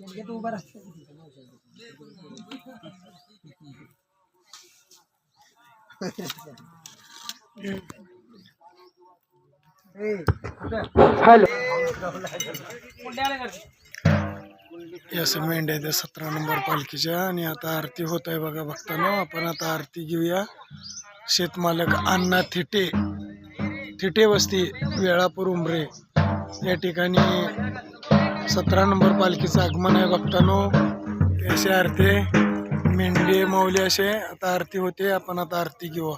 उभा राहतो. या मेंढ्या आहेत सतरा नंबर पालखीच्या आणि आता आरती होत आहे बघा बघताना आपण आता आरती घेऊया. शेतमालक अण्णा थिटे. थिटे वस्ती वेळापूर उंबरे. या ठिकाणी सतरा नंबर पालखीचं आगमन आहे बघतानो असे आरती मेंढी माऊली असे आता आरती होते. आपण आता आरती घेऊ.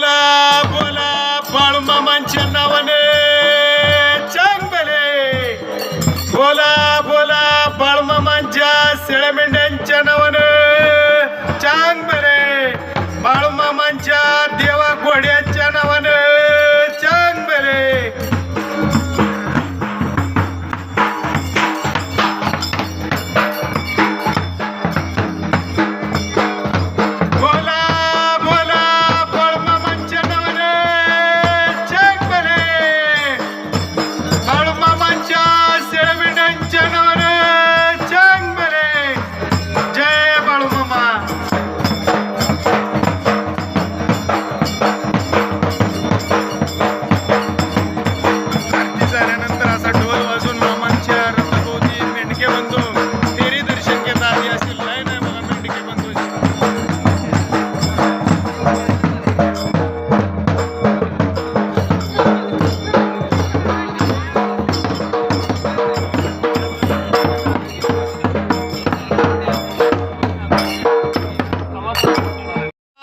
बोला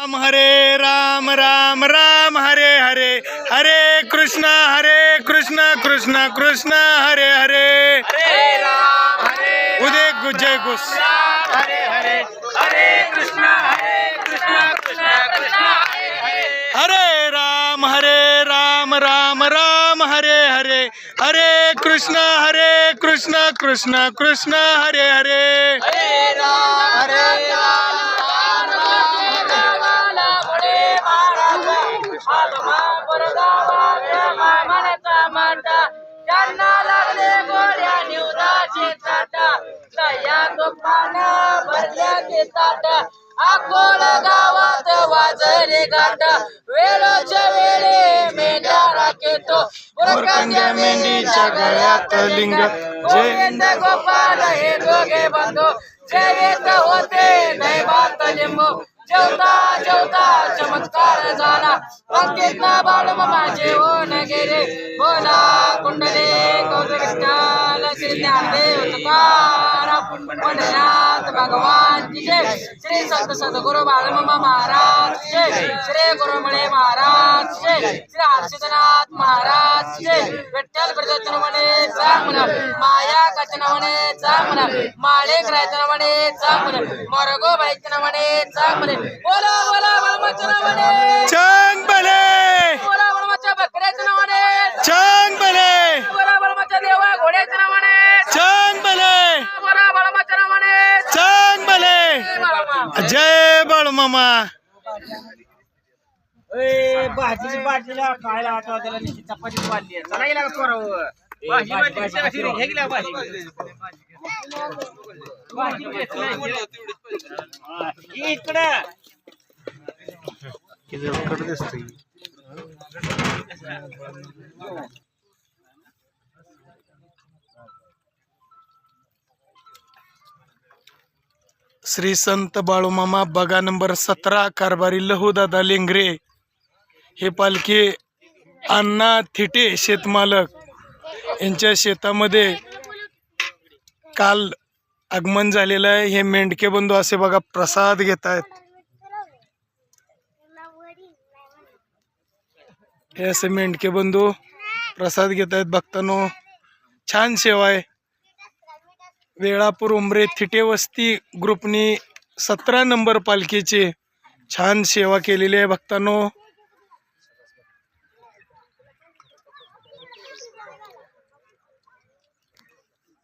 राम हरे राम राम राम हरे हरे। हरे कृष्ण हरे कृष्ण कृष्ण कृष्ण हरे हरे। उदय जय हरे हरे। हरे कृष्णा हरे कृष्णा कृष्णा कृष्णा हरे हरे। हरे राम हरे राम राम राम हरे हरे। हरे कृष्ण हरे कृष्ण कृष्ण कृष्ण हरे हरे। हरे राम हरे राम। भरल्याचे ताट अकोल गावात वाजले गाठ वेळोच्या वेळे मेंढ्या राखेतो बुरकंड्या मेंढीच्या गळ्यात लिंग. गोविंद गोपाल हे दोघे बंधू. जेवेत होते दैवात लिंबू. जेवता जेवता चमत्कार झाला. पंक्तीत बाळ माझे होऊन गेले. बोला कुंडले कौतविठ्ठल श्री ज्ञानदेव तुकाराम पंढरीनाथ भगवान की जय। श्री संत सद्गुरु बाळमामा महाराज जय। श्री गुरुमळे महाराज जय। श्री हर्षदनाथ महाराज जय। विठ्ठल प्रदर्शनवणे चांगण माया कचनवणे चांगण माळे ग्रायचनवणे चांगण मरगो बाईचनवणे चांगण बोला बोला बळमचनवणे चांग भले बोला बळमच्या बकऱ्याचनवणे चांग भले बोला बाळूमामा भाजीची बाटलीला खायला आठवा त्याला नुसती चपाती वाढली चला गेला? भाजी हे गेला भाजी. भाजी घेतली. हा, इकडं. श्री संत बाळूमामा बगा नंबर सतरा कारभारी लहूदादा लेंगरे. हे पालखी अण्णा थिटे शेतमालक. यांच्या शेतामध्ये काल आगमन झालेलं आहे. हे मेंढके बंधू असे बघा प्रसाद घेत आहेत हे असे मेंढके बंधू प्रसाद घेत आहेत भक्तांनो छान सेवा आहे. वेळापूर उमरे थिटे वस्ती ग्रुपनी सतरा नंबर पालखीची छान सेवा केलेली आहे भक्तांनो.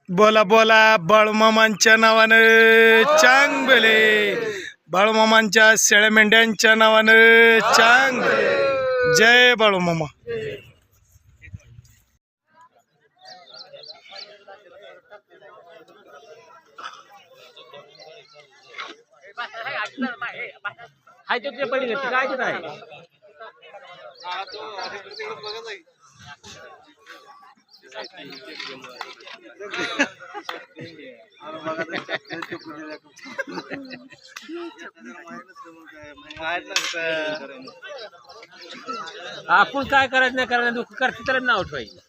बोला बोला बाळूमामांच्या नावानं चांग बेले बाळूमामांच्या शेळ्या मेंढ्यांच्या नावानं चांग जय बाळूमामा. आहे तो तुझ्या पडली ती काय तिथं आहे? आपण काय करायचं नाही करायचं दुःख करते त्याला नाव ठेवायचं.